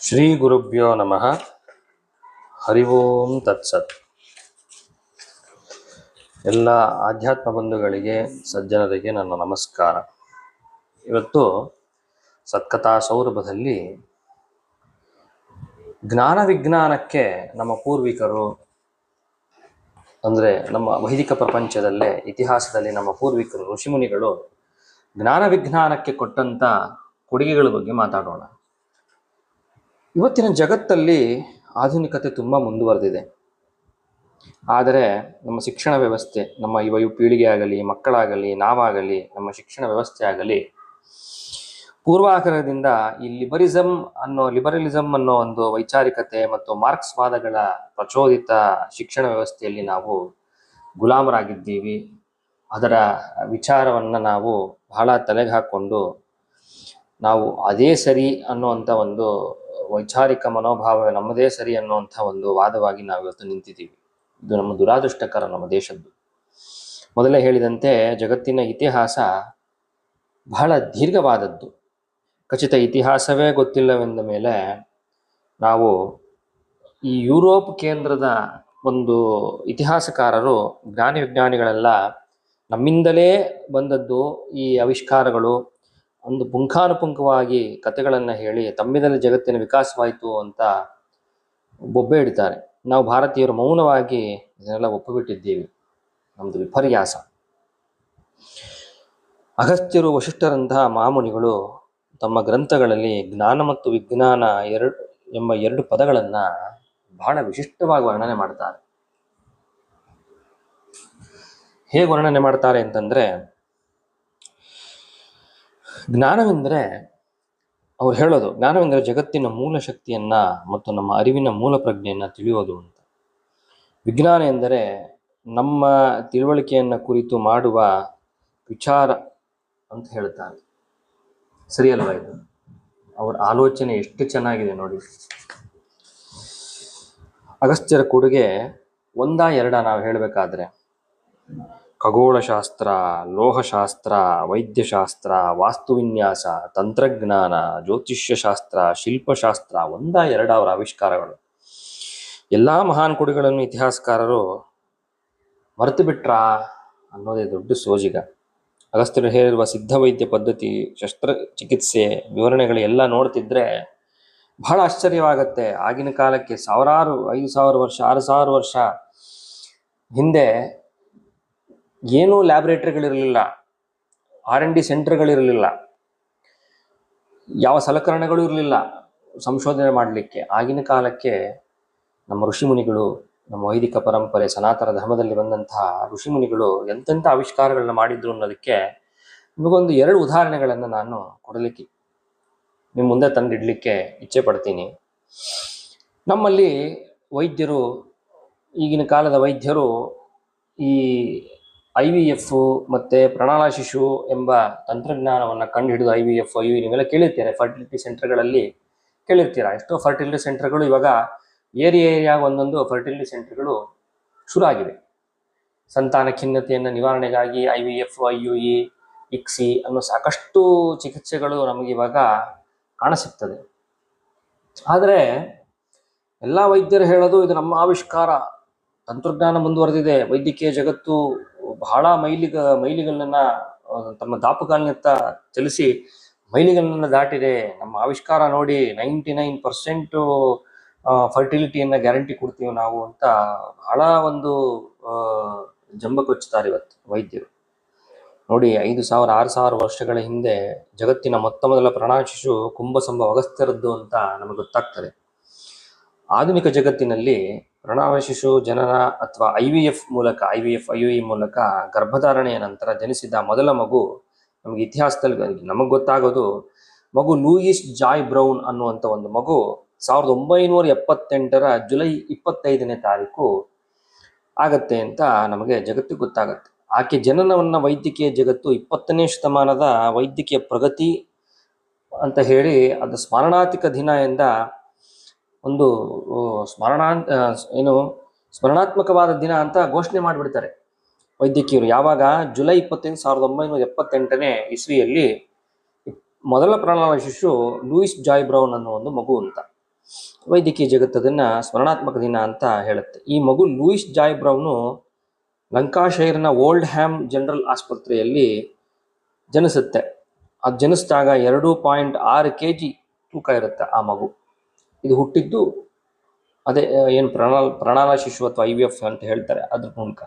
ಶ್ರೀ ಗುರುಭ್ಯೋ ನಮಃ. ಹರಿ ಓಂ ತತ್ಸತ್. ಎಲ್ಲ ಆಧ್ಯಾತ್ಮ ಬಂಧುಗಳಿಗೆ, ಸಜ್ಜನರಿಗೆ ನನ್ನ ನಮಸ್ಕಾರ. ಇವತ್ತು ಸತ್ಕಥಾ ಸೌರಭದಲ್ಲಿ ಜ್ಞಾನ ವಿಜ್ಞಾನಕ್ಕೆ ನಮ್ಮ ಪೂರ್ವಿಕರು, ಅಂದರೆ ನಮ್ಮ ವೈದಿಕ ಪ್ರಪಂಚದಲ್ಲೇ ಇತಿಹಾಸದಲ್ಲಿ ನಮ್ಮ ಪೂರ್ವಿಕರು ಋಷಿಮುನಿಗಳು ಜ್ಞಾನ ವಿಜ್ಞಾನಕ್ಕೆ ಕೊಟ್ಟಂತ ಕೊಡುಗೆಗಳ ಬಗ್ಗೆ ಮಾತಾಡೋಣ. ಇವತ್ತಿನ ಜಗತ್ತಲ್ಲಿ ಆಧುನಿಕತೆ ತುಂಬ ಮುಂದುವರೆದಿದೆ. ಆದರೆ ನಮ್ಮ ಶಿಕ್ಷಣ ವ್ಯವಸ್ಥೆ, ನಮ್ಮ ಯುವ ಪೀಳಿಗೆ ಆಗಲಿ, ಮಕ್ಕಳಾಗಲಿ, ನಾವಾಗಲಿ, ನಮ್ಮ ಶಿಕ್ಷಣ ವ್ಯವಸ್ಥೆ ಆಗಲಿ, ಪೂರ್ವಾಗ್ರಹದಿಂದ ಈ ಲಿಬರಿಸಮ್ ಅನ್ನೋ ಲಿಬರಲಿಸಮ್ ಅನ್ನೋ ಒಂದು ವೈಚಾರಿಕತೆ ಮತ್ತು ಮಾರ್ಕ್ಸ್ ವಾದಗಳ ಪ್ರಚೋದಿತ ಶಿಕ್ಷಣ ವ್ಯವಸ್ಥೆಯಲ್ಲಿ ನಾವು ಗುಲಾಮರಾಗಿದ್ದೀವಿ. ಅದರ ವಿಚಾರವನ್ನು ನಾವು ಬಹಳ ತಲೆಗೆ ಹಾಕ್ಕೊಂಡು ನಾವು ಅದೇ ಸರಿ ಅನ್ನುವಂಥ ಒಂದು ವೈಚಾರಿಕ ಮನೋಭಾವ ನಮ್ಮದೇ ಸರಿ ಅನ್ನುವಂಥ ಒಂದು ವಾದವಾಗಿ ನಾವು ಇವತ್ತು ನಿಂತಿದ್ದೀವಿ. ಇದು ನಮ್ಮ ದುರಾದೃಷ್ಟಕರ ನಮ್ಮ ದೇಶದ್ದು. ಮೊದಲೇ ಹೇಳಿದಂತೆ ಜಗತ್ತಿನ ಇತಿಹಾಸ ಬಹಳ ದೀರ್ಘವಾದದ್ದು. ಖಚಿತ ಇತಿಹಾಸವೇ ಗೊತ್ತಿಲ್ಲವೆಂದ ಮೇಲೆ ನಾವು ಈ ಯುರೋಪ್ ಕೇಂದ್ರದ ಒಂದು ಇತಿಹಾಸಕಾರರು ಜ್ಞಾನಿ ವಿಜ್ಞಾನಿಗಳೆಲ್ಲ ನಮ್ಮಿಂದಲೇ ಬಂದದ್ದು ಈ ಆವಿಷ್ಕಾರಗಳು ಒಂದು ಪುಂಖಾನುಪುಂಖವಾಗಿ ಕಥೆಗಳನ್ನು ಹೇಳಿ ತಮ್ಮಿದಲ್ಲಿ ಜಗತ್ತಿನ ವಿಕಾಸವಾಯಿತು ಅಂತ ಬೊಬ್ಬೆ ಇಡ್ತಾರೆ ನಾವು ಭಾರತೀಯರು ಮೌನವಾಗಿ ಇದನ್ನೆಲ್ಲ ಒಪ್ಪಿಬಿಟ್ಟಿದ್ದೀವಿ. ನಮ್ಮದು ವಿಪರ್ಯಾಸ. ಅಗಸ್ತ್ಯರು ವಶಿಷ್ಠರಂತಹ ಮಾಮುನಿಗಳು ತಮ್ಮ ಗ್ರಂಥಗಳಲ್ಲಿ ಜ್ಞಾನ ಮತ್ತು ವಿಜ್ಞಾನ ಎರಡು ಎಂಬ ಎರಡು ಪದಗಳನ್ನು ಬಹಳ ವಿಶಿಷ್ಟವಾಗಿ ವರ್ಣನೆ ಮಾಡ್ತಾರೆ. ಹೇಗೆ ವರ್ಣನೆ ಮಾಡ್ತಾರೆ ಅಂತಂದ್ರೆ ಜ್ಞಾನವೆಂದರೆ ಅವ್ರು ಹೇಳೋದು, ಜ್ಞಾನವೆಂದರೆ ಜಗತ್ತಿನ ಮೂಲ ಶಕ್ತಿಯನ್ನ ಮತ್ತು ನಮ್ಮ ಅರಿವಿನ ಮೂಲ ಪ್ರಜ್ಞೆಯನ್ನ ತಿಳಿಯೋದು ಅಂತ. ವಿಜ್ಞಾನ ಎಂದರೆ ನಮ್ಮ ತಿಳುವಳಿಕೆಯನ್ನ ಕುರಿತು ಮಾಡುವ ವಿಚಾರ ಅಂತ ಹೇಳ್ತಾರೆ. ಸರಿಯಲ್ವಾ ಇದು? ಅವರ ಆಲೋಚನೆ ಎಷ್ಟು ಚೆನ್ನಾಗಿದೆ ನೋಡಿ. ಅಗಸ್ತ್ಯರ ಕೊಡುಗೆ ಒಂದ ಎರಡ ನಾವು ಹೇಳಬೇಕಾದ್ರೆ ಖಗೋಳಶಾಸ್ತ್ರ, ಲೋಹಶಾಸ್ತ್ರ, ವೈದ್ಯಶಾಸ್ತ್ರ, ವಾಸ್ತುವಿನ್ಯಾಸ, ತಂತ್ರಜ್ಞಾನ, ಜ್ಯೋತಿಷ್ಯಶಾಸ್ತ್ರ, ಶಿಲ್ಪಶಾಸ್ತ್ರ ಒಂದ ಎರಡ ಅವರ ಆವಿಷ್ಕಾರಗಳು. ಎಲ್ಲ ಮಹಾನ್ ಕೊಡುಗಳನ್ನು ಇತಿಹಾಸಕಾರರು ಮರೆತು ಬಿಟ್ರಾ ಅನ್ನೋದೇ ದೊಡ್ಡ ಸೋಜಿಗ. ಅಗಸ್ತ್ಯರು ಹೇಳಿರುವ ಸಿದ್ಧ ವೈದ್ಯ ಪದ್ಧತಿ ಶಸ್ತ್ರಚಿಕಿತ್ಸೆ ವಿವರಣೆಗಳು ಎಲ್ಲ ನೋಡ್ತಿದ್ರೆ ಬಹಳ ಆಶ್ಚರ್ಯವಾಗತ್ತೆ. ಆಗಿನ ಕಾಲಕ್ಕೆ ಸಾವಿರಾರು, ಐದು ಸಾವಿರ ವರ್ಷ, ಆರು ಸಾವಿರ ವರ್ಷ ಹಿಂದೆ ಏನೂ ಲ್ಯಾಬ್ರೇಟರಿಗಳಿರಲಿಲ್ಲ. ಆರ್ ಎನ್ ಡಿ ಸೆಂಟರ್ಗಳಿರಲಿಲ್ಲ. ಯಾವ ಸಲಕರಣೆಗಳು ಇರಲಿಲ್ಲ ಸಂಶೋಧನೆ ಮಾಡಲಿಕ್ಕೆ. ಆಗಿನ ಕಾಲಕ್ಕೆ ನಮ್ಮ ಋಷಿಮುನಿಗಳು, ನಮ್ಮ ವೈದಿಕ ಪರಂಪರೆ, ಸನಾತನ ಧರ್ಮದಲ್ಲಿ ಬಂದಂತಹ ಋಷಿಮುನಿಗಳು ಎಂತೆಂಥ ಆವಿಷ್ಕಾರಗಳನ್ನ ಮಾಡಿದ್ರು ಅನ್ನೋದಕ್ಕೆ ನಿಮಗೊಂದು ಎರಡು ಉದಾಹರಣೆಗಳನ್ನು ನಾನು ಕೊಡಲಿಕ್ಕೆ ನಿಮ್ಮ ಮುಂದೆ ತಂದಿಡಲಿಕ್ಕೆ ಇಚ್ಛೆ ಪಡ್ತೀನಿ. ನಮ್ಮಲ್ಲಿ ವೈದ್ಯರು, ಈಗಿನ ಕಾಲದ ವೈದ್ಯರು ಈ ಐ ವಿ ಎಫ್ ಮತ್ತೆ ಪ್ರಣಾಳ ಶಿಶು ಎಂಬ ತಂತ್ರಜ್ಞಾನವನ್ನು ಕಂಡು ಹಿಡಿದು I V F, I V ನೀವೆಲ್ಲ ಕೇಳಿರ್ತೀರ? ಫರ್ಟಿಲಿಟಿ ಸೆಂಟರ್ಗಳಲ್ಲಿ ಕೇಳಿರ್ತೀರಾ? ಎಷ್ಟೋ ಫರ್ಟಿಲಿಟಿ ಸೆಂಟರ್ಗಳು ಇವಾಗ ಏರಿಯಾ ಏರಿಯಾಗ ಒಂದೊಂದು ಫರ್ಟಿಲಿಟಿ ಸೆಂಟರ್ಗಳು ಶುರು ಆಗಿವೆ ಸಂತಾನ ಖಿನ್ನತೆಯನ್ನು ನಿವಾರಣೆಗಾಗಿ I V F, I U I, ICSI ಅನ್ನೋ ಸಾಕಷ್ಟು ಚಿಕಿತ್ಸೆಗಳು ನಮಗೆ ಇವಾಗ ಕಾಣಸಿಗ್ತದೆ. ಆದರೆ ಎಲ್ಲ ವೈದ್ಯರು ಹೇಳೋದು ಇದು ನಮ್ಮ ಆವಿಷ್ಕಾರ. ತಂತ್ರಜ್ಞಾನ ಮುಂದುವರೆದಿದೆ. ವೈದ್ಯಕೀಯ ಜಗತ್ತು ಬಹಳ ಮೈಲಿಗ ಮೈಲಿಗಳನ್ನ ತಮ್ಮ ದಾಪುಗಾಲಿನತ್ತ ಚಲಿಸಿ ಮೈಲಿಗಳನ್ನ ದಾಟಿದೆ. ನಮ್ಮ ಆವಿಷ್ಕಾರ ನೋಡಿ ನೈಂಟಿ ನೈನ್ ಪರ್ಸೆಂಟ್ ಫರ್ಟಿಲಿಟಿಯನ್ನ ಗ್ಯಾರಂಟಿ ಕೊಡ್ತೀವಿ ನಾವು ಅಂತ ಬಹಳ ಒಂದು ಜಂಬ ಕೊಚ್ಚುತ್ತಾರೆ ಇವತ್ತು ವೈದ್ಯರು. ನೋಡಿ, ಐದು ಸಾವಿರ, ಆರು ಸಾವಿರ ವರ್ಷಗಳ ಹಿಂದೆ ಜಗತ್ತಿನ ಮೊತ್ತ ಮೊದಲ ಶಿಶು ಕುಂಭಸಂಭ ಅಗಸ್ತ್ಯರದ್ದು ಅಂತ ನಮಗೆ ಗೊತ್ತಾಗ್ತದೆ. ಆಧುನಿಕ ಜಗತ್ತಿನಲ್ಲಿ ಪ್ರಣಾಳ ಶಿಶು ಜನನ ಅಥವಾ ಐ ವಿ ಎಫ್ ಮೂಲಕ, I V F, I U I ಮೂಲಕ ಗರ್ಭಧಾರಣೆಯ ನಂತರ ಜನಿಸಿದ ಮೊದಲ ಮಗು ನಮಗೆ ಇತಿಹಾಸದಲ್ಲಿ ನಮಗೆ ಗೊತ್ತಾಗೋದು ಮಗು ಲೂಯಿಸ್ ಜಾಯ್ ಬ್ರೌನ್ ಅನ್ನುವಂಥ ಒಂದು ಮಗು ಸಾವಿರದ ಒಂಬೈನೂರ ಎಪ್ಪತ್ತೆಂಟರ ಜುಲೈ ಇಪ್ಪತ್ತೈದನೇ ತಾರೀಕು ಆಗತ್ತೆ ಅಂತ ನಮಗೆ ಜಗತ್ತು ಗೊತ್ತಾಗತ್ತೆ. ಆಕೆ ಜನನವನ್ನ ವೈದ್ಯಕೀಯ ಜಗತ್ತು ಇಪ್ಪತ್ತನೇ ಶತಮಾನದ ವೈದ್ಯಕೀಯ ಪ್ರಗತಿ ಅಂತ ಹೇಳಿ ಅದು ಸ್ಮರಣಾತಿಕ ದಿನ ಎಂದ ಒಂದು ಸ್ಮರಣಾ ಏನು, ಸ್ಮರಣಾತ್ಮಕವಾದ ದಿನ ಅಂತ ಘೋಷಣೆ ಮಾಡಿಬಿಡ್ತಾರೆ. ವೈದ್ಯಕೀಯರು, ಯಾವಾಗ ಜುಲೈ ಇಪ್ಪತ್ತೆಂಟು ಸಾವಿರದ ಒಂಬೈನೂರ ಎಪ್ಪತ್ತೆಂಟನೇ ಇಸ್ವಿಯಲ್ಲಿ ಮೊದಲ ಪ್ರಾಣ ಶಿಶು ಲೂಯಿಸ್ ಜಾಯ್ ಬ್ರೌನ್ ಅನ್ನೋ ಒಂದು ಮಗು ಅಂತ. ವೈದ್ಯಕೀಯ ಜಗತ್ತದನ್ನ ಸ್ಮರಣಾತ್ಮಕ ದಿನ ಅಂತ ಹೇಳುತ್ತೆ. ಈ ಮಗು ಲೂಯಿಸ್ ಜಾಯ್ ಬ್ರೌನು ಲಂಕಾಶೈರ್ನ ಓಲ್ಡ್ ಹ್ಯಾಮ್ ಜನರಲ್ ಆಸ್ಪತ್ರೆಯಲ್ಲಿ ಜನಿಸುತ್ತೆ. ಅದು ಜನಿಸಿದಾಗ ಎರಡು ಪಾಯಿಂಟ್ ಆರು ಕೆ ಜಿ ತೂಕ ಇರುತ್ತೆ ಆ ಮಗು. ಹುಟ್ಟಿದ್ದು ಅದೇ ಏನು ಪ್ರಣಾಳ ಪ್ರಣಾಲ ಶಿಶು ಅಥವಾ ಐ ವಿ ಎಫ್ ಅಂತ ಹೇಳ್ತಾರೆ ಅದ್ರ ಮೂಲಕ.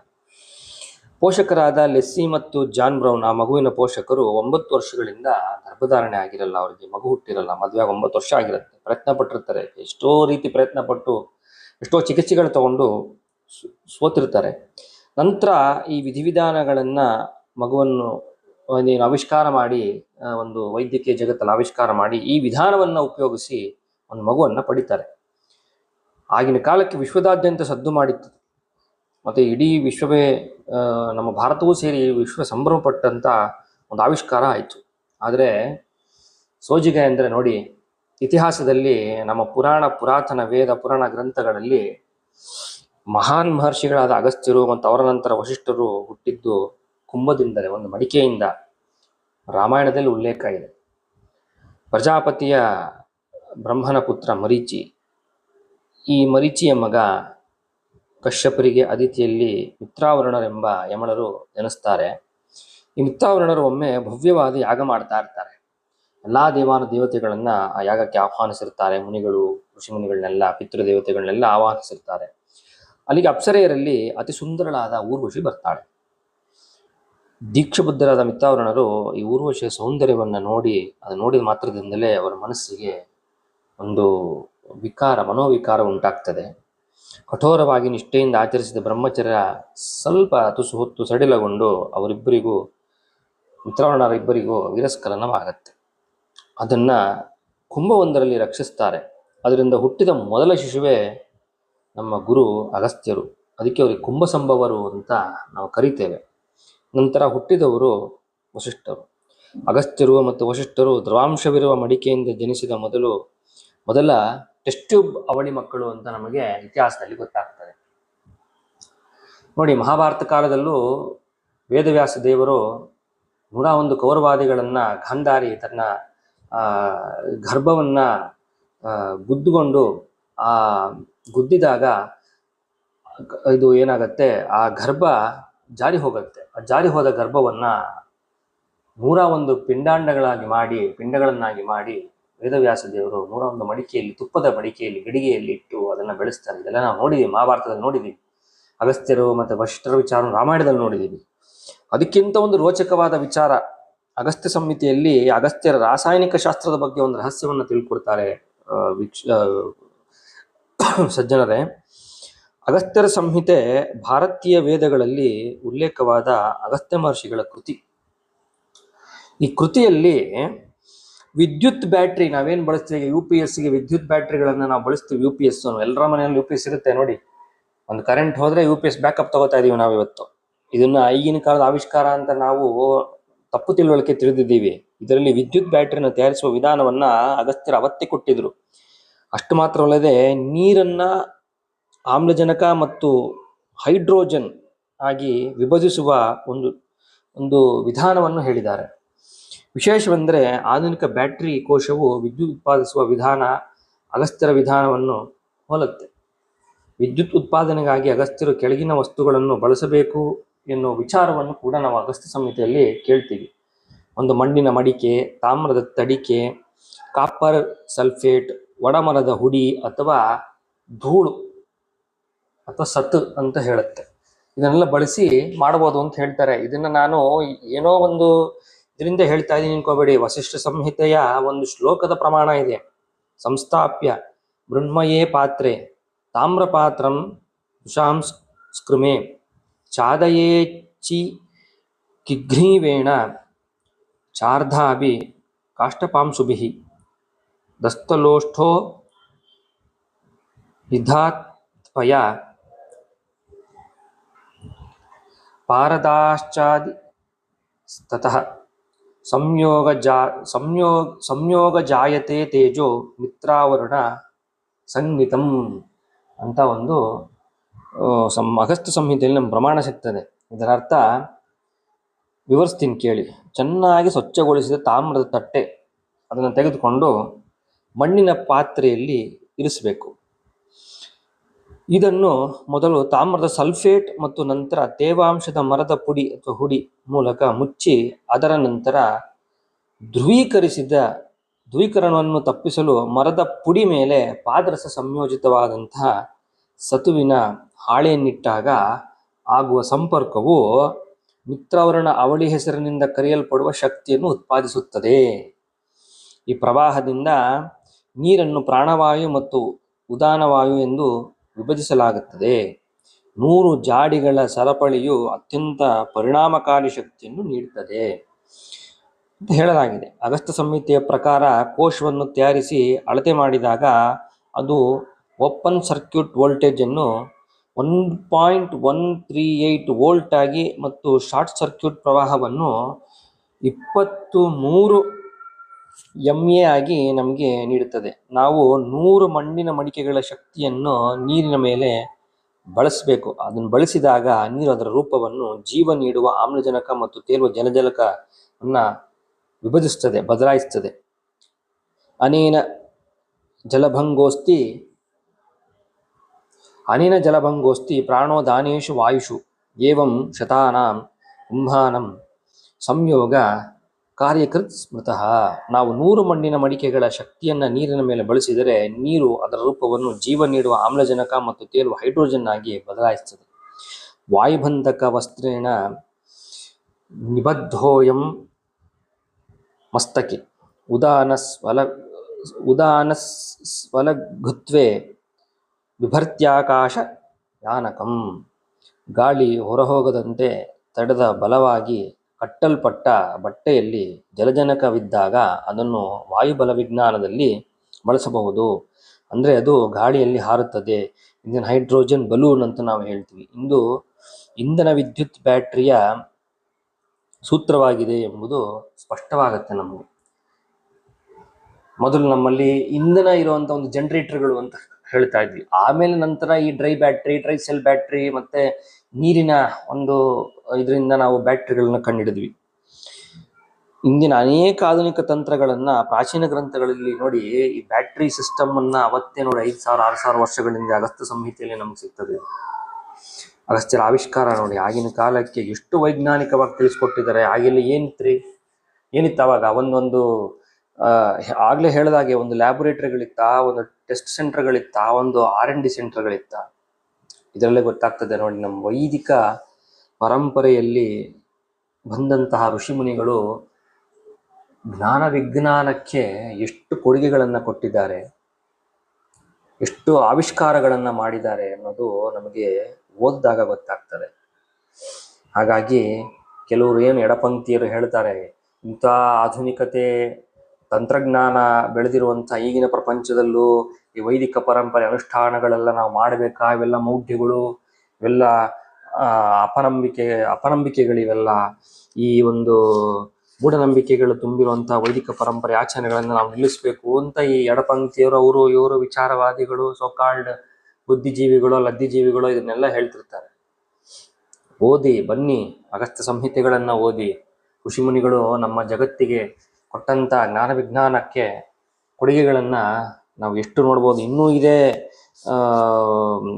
ಪೋಷಕರಾದ ಲೆಸ್ಸಿ ಮತ್ತು ಜಾನ್ ಬ್ರೌನ್, ಆ ಮಗುವಿನ ಪೋಷಕರು ಒಂಬತ್ತು ವರ್ಷಗಳಿಂದ ಗರ್ಭಧಾರಣೆ ಆಗಿರಲ್ಲ, ಅವರಿಗೆ ಮಗು ಹುಟ್ಟಿರಲ್ಲ, ಮದುವೆ ಒಂಬತ್ತು ವರ್ಷ ಆಗಿರುತ್ತೆ. ಪ್ರಯತ್ನ ಪಟ್ಟಿರ್ತಾರೆ. ಎಷ್ಟೋ ರೀತಿ ಪ್ರಯತ್ನ ಪಟ್ಟು, ಎಷ್ಟೋ ಚಿಕಿತ್ಸೆಗಳು ತಗೊಂಡು ಸೋತಿರ್ತಾರೆ. ನಂತರ ಈ ವಿಧಿವಿಧಾನಗಳನ್ನು ಮಗುವನ್ನು ನೀನು ಆವಿಷ್ಕಾರ ಮಾಡಿ ಒಂದು ವೈದ್ಯಕೀಯ ಜಗತ್ತಲ್ಲಿ ಆವಿಷ್ಕಾರ ಮಾಡಿ ಈ ವಿಧಾನವನ್ನು ಉಪಯೋಗಿಸಿ ಒಂದು ಮಗುವನ್ನು ಪಡಿತಾರೆ. ಆಗಿನ ಕಾಲಕ್ಕೆ ವಿಶ್ವದಾದ್ಯಂತ ಸದ್ದು ಮಾಡಿತ್ತು. ಮತ್ತು ಇಡೀ ವಿಶ್ವವೇ ನಮ್ಮ ಭಾರತವೂ ಸೇರಿ ವಿಶ್ವ ಸಂಭ್ರಮಪಟ್ಟಂಥ ಒಂದು ಆವಿಷ್ಕಾರ ಆಯಿತು. ಆದರೆ ಸೋಜಿಗೆ ಅಂದರೆ ನೋಡಿ, ಇತಿಹಾಸದಲ್ಲಿ ನಮ್ಮ ಪುರಾಣ ಪುರಾತನ ವೇದ ಪುರಾಣ ಗ್ರಂಥಗಳಲ್ಲಿ ಮಹಾನ್ ಮಹರ್ಷಿಗಳಾದ ಅಗಸ್ತ್ಯರು ಮತ್ತು ಅವರ ನಂತರ ವಶಿಷ್ಠರು ಹುಟ್ಟಿದ್ದು ಕುಂಭದಿಂದಲೇ, ಒಂದು ಮಡಿಕೆಯಿಂದ ರಾಮಾಯಣದಲ್ಲಿ ಉಲ್ಲೇಖ ಇದೆ. ಪ್ರಜಾಪತಿಯ ಬ್ರಹ್ಮನ ಪುತ್ರ ಮರೀಚಿ. ಈ ಮರೀಚಿಯ ಮಗ ಕಶ್ಯಪರಿಗೆ ಅದಿತಿಯಲ್ಲಿ ಮಿತ್ರಾವರ್ಣರೆಂಬ ಯಮಣರು ಜನಿಸ್ತಾರೆ. ಈ ಮಿತ್ರಾವರಣರು ಒಮ್ಮೆ ಭವ್ಯವಾದ ಯಾಗ ಮಾಡ್ತಾ ಇರ್ತಾರೆ. ಎಲ್ಲಾ ದೇವಾನ ದೇವತೆಗಳನ್ನ ಆ ಯಾಗಕ್ಕೆ ಆಹ್ವಾನಿಸಿರ್ತಾರೆ. ಮುನಿಗಳು ಋಷಿ ಮುನಿಗಳನ್ನೆಲ್ಲ ಪಿತೃದೇವತೆಗಳನ್ನೆಲ್ಲ ಆಹ್ವಾನಿಸಿರ್ತಾರೆ. ಅಲ್ಲಿಗೆ ಅಪ್ಸರೆಯರಲ್ಲಿ ಅತಿ ಸುಂದರಳಾದ ಊರ್ವಶಿ ಬರ್ತಾಳೆ. ದೀಕ್ಷಬುದ್ಧರಾದ ಮಿತ್ತಾವರಣರು ಈ ಊರ್ವಶಿಯ ಸೌಂದರ್ಯವನ್ನು ನೋಡಿ ಅದು ನೋಡಿದ ಮಾತ್ರದಿಂದಲೇ ಅವರ ಮನಸ್ಸಿಗೆ ಒಂದು ವಿಕಾರ, ಮನೋವಿಕಾರ ಉಂಟಾಗ್ತದೆ. ಕಠೋರವಾಗಿ ನಿಷ್ಠೆಯಿಂದ ಆಚರಿಸಿದ ಬ್ರಹ್ಮಚರ್ಯ ಸ್ವಲ್ಪ ತುಸು ಹೊತ್ತು ಸಡಿಲಗೊಂಡು ಅವರಿಬ್ಬರಿಗೂ ಮಿತ್ರವಣರಿಬ್ಬರಿಗೂ ವಿರಸ್ಖಲನವಾಗತ್ತೆ. ಅದನ್ನ ಕುಂಭವೊಂದರಲ್ಲಿ ರಕ್ಷಿಸ್ತಾರೆ. ಅದರಿಂದ ಹುಟ್ಟಿದ ಮೊದಲ ಶಿಶುವೇ ನಮ್ಮ ಗುರು ಅಗಸ್ತ್ಯರು. ಅದಕ್ಕೆ ಅವರಿಗೆ ಕುಂಭ ಸಂಭವರು ಅಂತ ನಾವು ಕರಿತೇವೆ. ನಂತರ ಹುಟ್ಟಿದವರು ವಶಿಷ್ಠರು ಅಗಸ್ತ್ಯರು ಮತ್ತು ವಶಿಷ್ಠರು ದ್ರವಾಂಶವಿರುವ ಮಡಿಕೆಯಿಂದ ಜನಿಸಿದ ಮೊದಲು ಮೊದಲ ಟೆಸ್ಟ್ ಟ್ಯೂಬ್ ಅವಳಿ ಮಕ್ಕಳು ಅಂತ ನಮಗೆ ಇತಿಹಾಸದಲ್ಲಿ ಗೊತ್ತಾಗ್ತದೆ. ನೋಡಿ, ಮಹಾಭಾರತ ಕಾಲದಲ್ಲೂ ವೇದವ್ಯಾಸ ದೇವರು ನೂರ ಒಂದು ಕೌರವಾದಿಗಳನ್ನ ಗಾಂಧಾರಿ ತನ್ನ ಗರ್ಭವನ್ನ ಗುದ್ದುಕೊಂಡು, ಆ, ಗುದ್ದಿದಾಗ ಇದು ಏನಾಗತ್ತೆ? ಆ ಗರ್ಭ ಜಾರಿ ಹೋಗುತ್ತೆ. ಆ ಜಾರಿ ಹೋದ ಗರ್ಭವನ್ನ ನೂರ ಒಂದು ಪಿಂಡಾಂಡಗಳಾಗಿ ಮಾಡಿ, ಪಿಂಡಗಳನ್ನಾಗಿ ಮಾಡಿ ವೇದವ್ಯಾಸ ದೇವರು ನೂರ ಒಂದು ಮಡಿಕೆಯಲ್ಲಿ, ತುಪ್ಪದ ಮಡಿಕೆಯಲ್ಲಿ, ಗಡಿಗೆಯಲ್ಲಿ ಇಟ್ಟು ಅದನ್ನ ಬೆಳೆಸ್ತಾರೆ. ಇದೆಲ್ಲ ನಾವು ನೋಡಿದ್ದೀವಿ ಮಹಾಭಾರತದಲ್ಲಿ ನೋಡಿದೀವಿ. ಅಗಸ್ತ್ಯರು ಮತ್ತು ವಶಿಷ್ಠರ ವಿಚಾರ ರಾಮಾಯಣದಲ್ಲಿ ನೋಡಿದ್ದೀವಿ ಅದಕ್ಕಿಂತ ಒಂದು ರೋಚಕವಾದ ವಿಚಾರ ಅಗಸ್ತ್ಯ ಸಂಹಿತೆಯಲ್ಲಿ ಅಗಸ್ತ್ಯರ ರಾಸಾಯನಿಕ ಶಾಸ್ತ್ರದ ಬಗ್ಗೆ ಒಂದು ರಹಸ್ಯವನ್ನು ತಿಳ್ಕೊಡ್ತಾರೆ ವೀಕ್ಷ ಸಜ್ಜನರೇ. ಅಗಸ್ತ್ಯರ ಸಂಹಿತೆ ಭಾರತೀಯ ವೇದಗಳಲ್ಲಿ ಉಲ್ಲೇಖವಾದ ಅಗಸ್ತ್ಯ ಮಹರ್ಷಿಗಳ ಕೃತಿ. ಈ ಕೃತಿಯಲ್ಲಿ ವಿದ್ಯುತ್ ಬ್ಯಾಟ್ರಿ ನಾವೇನು ಬಳಸ್ತೀವಿ ಯು ಪಿ ಎಸ್ಗೆ ವಿದ್ಯುತ್ ಬ್ಯಾಟ್ರಿಗಳನ್ನು ನಾವು ಬಳಸ್ತೀವಿ ಯು ಪಿ ಎಸ್ ಎಲ್ಲರ ಮನೆಯಲ್ಲಿ ಯು ಪಿ ಎಸ್ ಇರುತ್ತೆ ನೋಡಿ. ಒಂದು ಕರೆಂಟ್ ಹೋದರೆ ಯು ಪಿ ಎಸ್ ಬ್ಯಾಕಪ್ ತಗೋತಾ ಇದೀವಿ ನಾವು ಇವತ್ತು. ಇದನ್ನ ಈಗಿನ ಕಾಲದ ಆವಿಷ್ಕಾರ ಅಂತ ನಾವು ತಪ್ಪು ತಿಳುವಳಿಕೆ ತಿಳಿದಿದ್ದೀವಿ. ಇದರಲ್ಲಿ ವಿದ್ಯುತ್ ಬ್ಯಾಟ್ರಿನ ತಯಾರಿಸುವ ವಿಧಾನವನ್ನ ಅಗಸ್ತ್ಯರು ಅವತ್ತೇ ಕೊಟ್ಟಿದ್ರು. ಅಷ್ಟು ಮಾತ್ರವಲ್ಲದೆ ನೀರನ್ನ ಆಮ್ಲಜನಕ ಮತ್ತು ಹೈಡ್ರೋಜನ್ ಆಗಿ ವಿಭಜಿಸುವ ಒಂದು ಒಂದು ವಿಧಾನವನ್ನು ಹೇಳಿದ್ದಾರೆ. ವಿಶೇಷವೆಂದರೆ ಆಧುನಿಕ ಬ್ಯಾಟರಿ ಕೋಶವು ವಿದ್ಯುತ್ ಉತ್ಪಾದಿಸುವ ವಿಧಾನ, ಅಗಸ್ತ್ಯರ ವಿಧಾನವನ್ನು ಹೋಲುತ್ತೆ. ವಿದ್ಯುತ್ ಉತ್ಪಾದನೆಗಾಗಿ ಅಗಸ್ತ್ಯರು ಕೆಳಗಿನ ವಸ್ತುಗಳನ್ನು ಬಳಸಬೇಕು ಎನ್ನುವ ವಿಚಾರವನ್ನು ಕೂಡ ನಾವು ಅಗಸ್ತ್ಯ ಸಂಹಿತೆಯಲ್ಲಿ ಕೇಳ್ತೀವಿ. ಒಂದು ಮಣ್ಣಿನ ಮಡಿಕೆ, ತಾಮ್ರದ ತಡಿಕೆ ಕಾಪರ್ ಸಲ್ಫೇಟ್ ಒಡಮರದ ಹುಡಿ ಅಥವಾ ಧೂಳು ಅಥವಾ ಸತ್ತು ಅಂತ ಹೇಳುತ್ತೆ. ಇದನ್ನೆಲ್ಲ ಬಳಸಿ ಮಾಡಬಹುದು ಅಂತ ಹೇಳ್ತಾರೆ. ಇದನ್ನ ನಾನು ಏನೋ ಒಂದು ಇದರಿಂದ ಹೇಳ್ತಾ ಇದ್ದೀನಿ ಅನ್ಕೋಬೇಡಿ ವಸಿಷ್ಠ ಸಂಹಿತೆಯ ಒಂದು ಶ್ಲೋಕದ ಪ್ರಮಾಣ ಇದೆ ಸಂಸ್ಥಾಪ್ಯ ಮೃಣ್ಮಯೇ ಪಾತ್ರೆ ತಾಮ್ರಪಾತ್ರಂ ಸುಷಾಂ ಸ್ಕೃಮೆ ಚಾದಯೇಚಿ ಕಿಘ್ರೀವೇಣ ಚಾರ್ಧಾಭಿ ಕಾಷ್ಟಪಾಂಶುಭಿಃ ದಸ್ತಲೋಷ್ಠೋ ವಿಧಾತ್ಪಯ ಪಾರದಾಶ್ಚಾದಿ ತತಃ ಸಂಯೋಗ ಜಾ ಸಂಯೋಗ ಸಂಯೋಗ ಜಾಯತೆ ತೇಜೋ ಮಿತ್ರಾವರಣ ಸಂಹಿತಂ ಅಂತ ಒಂದು ಸಂ, ಅಗಸ್ತ್ಯ ಸಂಹಿತೆಯಲ್ಲಿ ನಮ್ಮ ಪ್ರಮಾಣ ಸಿಗ್ತದೆ. ಇದರ ಅರ್ಥ ವಿವರಿಸ್ತೀನಿ ಕೇಳಿ. ಚೆನ್ನಾಗಿ ಸ್ವಚ್ಛಗೊಳಿಸಿದ ತಾಮ್ರದ ತಟ್ಟೆ, ಅದನ್ನು ತೆಗೆದುಕೊಂಡು ಮಣ್ಣಿನ ಪಾತ್ರೆಯಲ್ಲಿ ಇರಿಸಬೇಕು. ಇದನ್ನು ಮೊದಲು ತಾಮ್ರದ ಸಲ್ಫೇಟ್ ಮತ್ತು ನಂತರ ತೇವಾಂಶದ ಮರದ ಪುಡಿ ಅಥವಾ ಹುಡಿ ಮೂಲಕ ಮುಚ್ಚಿ ಅದರ ನಂತರ ಧ್ರುವೀಕರಿಸಿದ ಧ್ರುವೀಕರಣವನ್ನು ತಪ್ಪಿಸಲು ಮರದ ಪುಡಿ ಮೇಲೆ ಪಾದರಸ ಸಂಯೋಜಿತವಾದಂತಹ ಸತುವಿನ ಹಾಳೆಯನ್ನಿಟ್ಟಾಗ ಆಗುವ ಸಂಪರ್ಕವು ಮಿತ್ರವರ್ಣ ಅವಳಿ ಹೆಸರಿನಿಂದ ಕರೆಯಲ್ಪಡುವ ಶಕ್ತಿಯನ್ನು ಉತ್ಪಾದಿಸುತ್ತದೆ. ಈ ಪ್ರವಾಹದಿಂದ ನೀರನ್ನು ಪ್ರಾಣವಾಯು ಮತ್ತು ಉದಾನವಾಯು ಎಂದು ವಿಭಜಿಸಲಾಗುತ್ತದೆ. ನೂರು ಜಾಡಿಗಳ ಸರಪಳಿಯು ಅತ್ಯಂತ ಪರಿಣಾಮಕಾರಿ ಶಕ್ತಿಯನ್ನು ನೀಡುತ್ತದೆ ಅಂತ ಹೇಳಲಾಗಿದೆ. ಅಗಸ್ತ್ಯ ಸಂಹಿತೆಯ ಪ್ರಕಾರ ಕೋಶವನ್ನು ತಯಾರಿಸಿ ಅಳತೆ ಮಾಡಿದಾಗ ಅದು ಓಪನ್ ಸರ್ಕ್ಯೂಟ್ ವೋಲ್ಟೇಜ್ ಅನ್ನು one point one three eight volt ಆಗಿ ಮತ್ತು ಶಾರ್ಟ್ ಸರ್ಕ್ಯೂಟ್ ಪ್ರವಾಹವನ್ನು ಇಪ್ಪತ್ತು ಮೂರು ಎಂ ಎ ಆಗಿ ನಮಗೆ ನೀಡುತ್ತದೆ. ನಾವು ನೂರು ಮಣ್ಣಿನ ಮಡಿಕೆಗಳ ಶಕ್ತಿಯನ್ನು ನೀರಿನ ಮೇಲೆ ಬಳಸಬೇಕು. ಅದನ್ನು ಬಳಸಿದಾಗ ನೀರು ಅದರ ರೂಪವನ್ನು ಜೀವ ನೀಡುವ ಆಮ್ಲಜನಕ ಮತ್ತು ತೇಲುವ ಜಲಜಲಕವನ್ನು ವಿಭಜಿಸ್ತದೆ, ಬದಲಾಯಿಸ್ತದೆ. ಅನೇನ ಜಲಭಂಗೋಸ್ತಿ ಅನೇನ ಜಲಭಂಗೋಸ್ತಿ ಪ್ರಾಣೋದಾನೇಶು ವಾಯುಷು, ಏವಂ ಶತಾನಾಂ ಕುಂಭಾನಂ ಸಂಯೋಗ ಕಾರ್ಯಕೃತ್ ಸ್ಮೃತಃ. ನಾವು ನೂರು ಮಣ್ಣಿನ ಮಡಿಕೆಗಳ ಶಕ್ತಿಯನ್ನು ನೀರಿನ ಮೇಲೆ ಬಳಸಿದರೆ ನೀರು ಅದರ ರೂಪವನ್ನು ಜೀವ ನೀಡುವ ಆಮ್ಲಜನಕ ಮತ್ತು ತೇಲುವ ಹೈಡ್ರೋಜನ್ ಆಗಿ ಬದಲಾಯಿಸುತ್ತದೆ. ವಾಯುಬಂಧಕ ವಸ್ತ್ರೇಣ ನಿಬದ್ಧೋಯಂ ಮಸ್ತಕೆ. ಉದಾನ ಸ್ವಲ, ಉದಾನ ಸ್ವಲಘುತ್ವೆ ವಿಭರ್ತ್ಯಾಕಾಶ ಯಾನಕಂ. ಗಾಳಿ ಹೊರಹೋಗದಂತೆ ತಡೆದ ಬಲವಾಗಿ ಕಟ್ಟಲ್ಪಟ್ಟ ಬಟ್ಟೆಯಲ್ಲಿ ಜಲಜನಕವಿದ್ದಾಗ ಅದನ್ನು ವಾಯುಬಲ ವಿಜ್ಞಾನದಲ್ಲಿ ಬಳಸಬಹುದು. ಅಂದರೆ ಅದು ಗಾಳಿಯಲ್ಲಿ ಹಾರುತ್ತದೆ. ಇಂದಿನ ಹೈಡ್ರೋಜನ್ ಬಲೂನ್ ಅಂತ ನಾವು ಹೇಳ್ತೀವಿ. ಇಂದು ಇಂಧನ ವಿದ್ಯುತ್ ಬ್ಯಾಟ್ರಿಯ ಸೂತ್ರವಾಗಿದೆ ಎಂಬುದು ಸ್ಪಷ್ಟವಾಗುತ್ತೆ ನಮಗೆ. ಮೊದಲು ನಮ್ಮಲ್ಲಿ ಇಂಧನ ಇರುವಂಥ ಒಂದು ಜನರೇಟರ್ಗಳು ಅಂತ ಹೇಳ್ತಾ ಇದ್ವಿ. ಆಮೇಲೆ ನಂತರ ಈ dry battery dry cell battery ಮತ್ತೆ ನೀರಿನ ಒಂದು ಇದರಿಂದ ನಾವು ಬ್ಯಾಟ್ರಿಗಳನ್ನ ಕಂಡಿಡಿದ್ವಿ. ಇಂದಿನ ಅನೇಕ ಆಧುನಿಕ ತಂತ್ರಗಳನ್ನ ಪ್ರಾಚೀನ ಗ್ರಂಥಗಳಲ್ಲಿ ನೋಡಿ ಈ ಬ್ಯಾಟ್ರಿ ಸಿಸ್ಟಮ್ ಅನ್ನ ಅವತ್ತೇ ನೋಡಿ ಐದು ಸಾವಿರ, ಆರು ಸಾವಿರ ವರ್ಷಗಳಿಂದ ಅಗಸ್ತ್ಯ ಸಂಹಿತೆಯಲ್ಲಿ ನಮ್ಗೆ ಸಿಗ್ತದೆ. ಅಗಸ್ತ್ಯರ ಆವಿಷ್ಕಾರ ನೋಡಿ, ಆಗಿನ ಕಾಲಕ್ಕೆ ಎಷ್ಟು ವೈಜ್ಞಾನಿಕವಾಗಿ ತಿಳಿಸ್ಕೊಟ್ಟಿದ್ದಾರೆ ಆಗಿಲ್ಲ ಏನಿತ್ರಿ? ಏನಿತ್ತು ಅವಾಗ? ಒಂದೊಂದು ಆಗ್ಲೇ ಹೇಳಿದಾಗೆ ಒಂದು ಲ್ಯಾಬೊರೇಟರಿಗಳಿತ್ತ ಒಂದು ಟೆಸ್ಟ್ ಸೆಂಟರ್ಗಳಿತ್ತ ಒಂದು ಆರ್ ಎನ್ ಡಿ ಸೆಂಟರ್ಗಳಿತ್ತ ಇದರಲ್ಲೇ ಗೊತ್ತಾಗ್ತದೆ ನೋಡಿ, ನಮ್ಮ ವೈದಿಕ ಪರಂಪರೆಯಲ್ಲಿ ಬಂದಂತಹ ಋಷಿಮುನಿಗಳು ಜ್ಞಾನ ವಿಜ್ಞಾನಕ್ಕೆ ಎಷ್ಟು ಕೊಡುಗೆಗಳನ್ನು ಕೊಟ್ಟಿದ್ದಾರೆ, ಎಷ್ಟು ಆವಿಷ್ಕಾರಗಳನ್ನು ಮಾಡಿದ್ದಾರೆ ಅನ್ನೋದು ನಮಗೆ ಓದಿದಾಗ ಗೊತ್ತಾಗ್ತದೆ. ಹಾಗಾಗಿ ಕೆಲವರು ಏನು ಎಡಪಂಕ್ತಿಯರು ಹೇಳ್ತಾರೆ, ಇಂಥ ಆಧುನಿಕತೆ ತಂತ್ರಜ್ಞಾನ ಬೆಳೆದಿರುವಂಥ ಈಗಿನ ಪ್ರಪಂಚದಲ್ಲೂ ಈ ವೈದಿಕ ಪರಂಪರೆ ಅನುಷ್ಠಾನಗಳೆಲ್ಲ ನಾವು ಮಾಡಬೇಕಾ ಇವೆಲ್ಲ ಮೌಢ್ಯಗಳು, ಇವೆಲ್ಲ ಅಪನಂಬಿಕೆ, ಅಪನಂಬಿಕೆಗಳಿವೆಲ್ಲ ಈ ಒಂದು ಮೂಢನಂಬಿಕೆಗಳು ತುಂಬಿರುವಂತಹ ವೈದಿಕ ಪರಂಪರೆ ಆಚರಣೆಗಳನ್ನು ನಾವು ನಿಲ್ಲಿಸಬೇಕು ಅಂತ ಈ ಎಡಪಂಕ್ತಿಯವರು, ಅವರು, ಇವರು ವಿಚಾರವಾದಿಗಳು ಸೋಕಾಲ್ಡ್ ಬುದ್ಧಿಜೀವಿಗಳು ಲದ್ದಿಜೀವಿಗಳು ಇದನ್ನೆಲ್ಲ ಹೇಳ್ತಿರ್ತಾರೆ. ಓದಿ, ಬನ್ನಿ, ಅಗಸ್ತ್ಯ ಸಂಹಿತೆಗಳನ್ನು ಓದಿ. ಋಷಿಮುನಿಗಳು ನಮ್ಮ ಜಗತ್ತಿಗೆ ಕೊಟ್ಟಂತ ಜ್ಞಾನ ವಿಜ್ಞಾನಕ್ಕೆ ಕೊಡುಗೆಗಳನ್ನು ನಾವು ಎಷ್ಟು ನೋಡ್ಬೋದು? ಇನ್ನೂ ಇದೆ.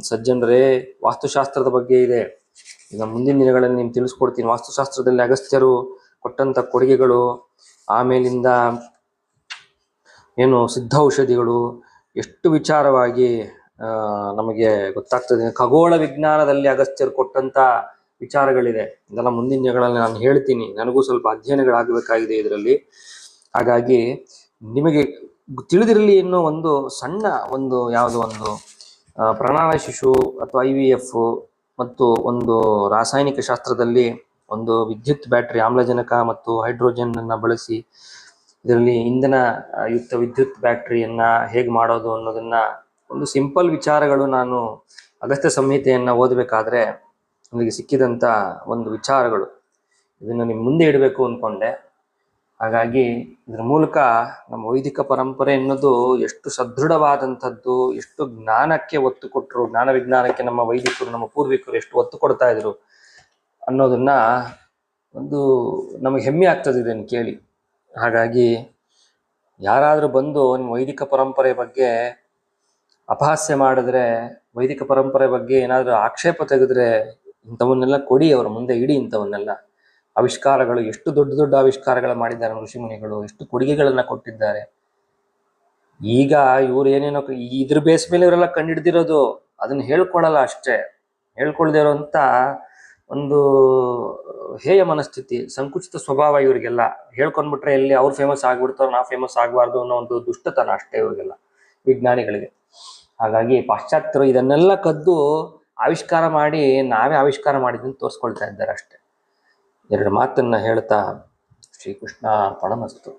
ಸಜ್ಜನರೇ, ವಾಸ್ತುಶಾಸ್ತ್ರದ ಬಗ್ಗೆ ಇದೆ. ಈಗ ಮುಂದಿನ ದಿನಗಳಲ್ಲಿ ನಿಮ್ಗೆ ತಿಳಿಸ್ಕೊಡ್ತೀನಿ. ವಾಸ್ತುಶಾಸ್ತ್ರದಲ್ಲಿ ಅಗಸ್ತ್ಯರು ಕೊಟ್ಟಂತ ಕೊಡುಗೆಗಳು, ಆಮೇಲಿಂದ ಏನು ಸಿದ್ಧ ಔಷಧಿಗಳು ಎಷ್ಟು ವಿಚಾರವಾಗಿ ನಮಗೆ ಗೊತ್ತಾಗ್ತದೆ. ಖಗೋಳ ವಿಜ್ಞಾನದಲ್ಲಿ ಅಗಸ್ತ್ಯರು ಕೊಟ್ಟಂತ ವಿಚಾರಗಳಿದೆ. ಇದೆಲ್ಲ ಮುಂದಿನ ದಿನಗಳಲ್ಲಿ ನಾನು ಹೇಳ್ತೀನಿ. ನನಗೂ ಸ್ವಲ್ಪ ಅಧ್ಯಯನಗಳಾಗಬೇಕಾಗಿದೆ ಇದರಲ್ಲಿ. ಹಾಗಾಗಿ ನಿಮಗೆ ತಿಳಿದಿರಲಿ ಅನ್ನೋ ಒಂದು ಸಣ್ಣ ಒಂದು ಯಾವುದೋ ಒಂದು ಪ್ರಣಾಳ ಶಿಶು ಅಥವಾ ಐ ವಿ ಎಫ್ ಮತ್ತು ಒಂದು ರಾಸಾಯನಿಕ ಶಾಸ್ತ್ರದಲ್ಲಿ ಒಂದು ವಿದ್ಯುತ್ ಬ್ಯಾಟರಿ ಆಮ್ಲಜನಕ ಮತ್ತು ಹೈಡ್ರೋಜನ್ ಅನ್ನ ಬಳಸಿ ಇದರಲ್ಲಿ ಇಂಧನ ಯುಕ್ತ ವಿದ್ಯುತ್ ಬ್ಯಾಟರಿಯನ್ನ ಹೇಗೆ ಮಾಡೋದು ಅನ್ನೋದನ್ನ ಒಂದು ಸಿಂಪಲ್ ವಿಚಾರಗಳು ನಾನು ಅಗಸ್ತ್ಯ ಸಂಹಿತೆಯನ್ನ ಓದಬೇಕಾದ್ರೆ ನನಗೆ ಸಿಕ್ಕಿದಂತ ಒಂದು ವಿಚಾರಗಳು. ಇದನ್ನ ನಿಮ್ಮ ಮುಂದೆ ಇಡಬೇಕು ಅಂದ್ಕೊಂಡೆ ಹಾಗಾಗಿ ಇದ್ರ ಮೂಲಕ ನಮ್ಮ ವೈದಿಕ ಪರಂಪರೆ ಅನ್ನೋದು ಎಷ್ಟು ಸದೃಢವಾದಂಥದ್ದು, ಎಷ್ಟು ಜ್ಞಾನಕ್ಕೆ ಒತ್ತು ಕೊಟ್ಟರು ಜ್ಞಾನ ವಿಜ್ಞಾನಕ್ಕೆ ನಮ್ಮ ವೈದಿಕರು, ನಮ್ಮ ಪೂರ್ವಿಕರು ಎಷ್ಟು ಒತ್ತು ಕೊಡ್ತಾ ಇದ್ರು ಅನ್ನೋದನ್ನ ಒಂದು ನಮಗೆ ಹೆಮ್ಮೆ ಆಗ್ತದೆ ಇದನ್ನು ಕೇಳಿ. ಹಾಗಾಗಿ ಯಾರಾದರೂ ಬಂದು ನಿಮ್ಮ ವೈದಿಕ ಪರಂಪರೆ ಬಗ್ಗೆ ಅಪಹಾಸ್ಯ ಮಾಡಿದ್ರೆ, ವೈದಿಕ ಪರಂಪರೆ ಬಗ್ಗೆ ಏನಾದರೂ ಆಕ್ಷೇಪ ತೆಗೆದ್ರೆ ಇಂಥವನ್ನೆಲ್ಲ ಕೊಡಿ, ಅವರ ಮುಂದೆ ಇಡಿ ಇಂಥವನ್ನೆಲ್ಲ. ಆವಿಷ್ಕಾರಗಳು, ಎಷ್ಟು ದೊಡ್ಡ ದೊಡ್ಡ ಆವಿಷ್ಕಾರಗಳು ಮಾಡಿದ್ದಾರೆ ಋಷಿಮುನಿಗಳು ಎಷ್ಟು ಕೊಡುಗೆಗಳನ್ನ ಕೊಟ್ಟಿದ್ದಾರೆ. ಈಗ ಇವ್ರು ಏನೇನೋ ಇದ್ರ ಬೇಸ್ ಮೇಲೆ ಇವರೆಲ್ಲ ಕಂಡಿಡ್ದಿರೋದು, ಅದನ್ನ ಹೇಳ್ಕೊಳಲ್ಲ ಅಷ್ಟೇ. ಹೇಳ್ಕೊಳ್ದೆ ಇರೋಂಥ ಒಂದು ಹೇಯ ಮನಸ್ಥಿತಿ, ಸಂಕುಚಿತ ಸ್ವಭಾವ ಇವರಿಗೆಲ್ಲ. ಹೇಳ್ಕೊಂಡ್ಬಿಟ್ರೆ ಎಲ್ಲಿ ಅವ್ರು ಫೇಮಸ್ ಆಗ್ಬಿಡ್ತಾರೋ, ನಾವು ಫೇಮಸ್ ಆಗಬಾರ್ದು ಅನ್ನೋ ಒಂದು ದುಷ್ಟತನ ಅಷ್ಟೇ ಇವ್ರಿಗೆಲ್ಲ, ವಿಜ್ಞಾನಿಗಳಿಗೆ. ಹಾಗಾಗಿ ಪಾಶ್ಚಾತ್ಯರು ಇದನ್ನೆಲ್ಲ ಕದ್ದು ಆವಿಷ್ಕಾರ ಮಾಡಿ ನಾವೇ ಆವಿಷ್ಕಾರ ಮಾಡಿದ್ದನ್ನು ತೋರಿಸ್ಕೊಳ್ತಾ ಇದ್ದಾರೆ ಅಷ್ಟೇ. ಎರಡು ಮಾತನ್ನ ಹೇಳ್ತಾ ಶ್ರೀಕೃಷ್ಣ ಪಣಮಸ್ತು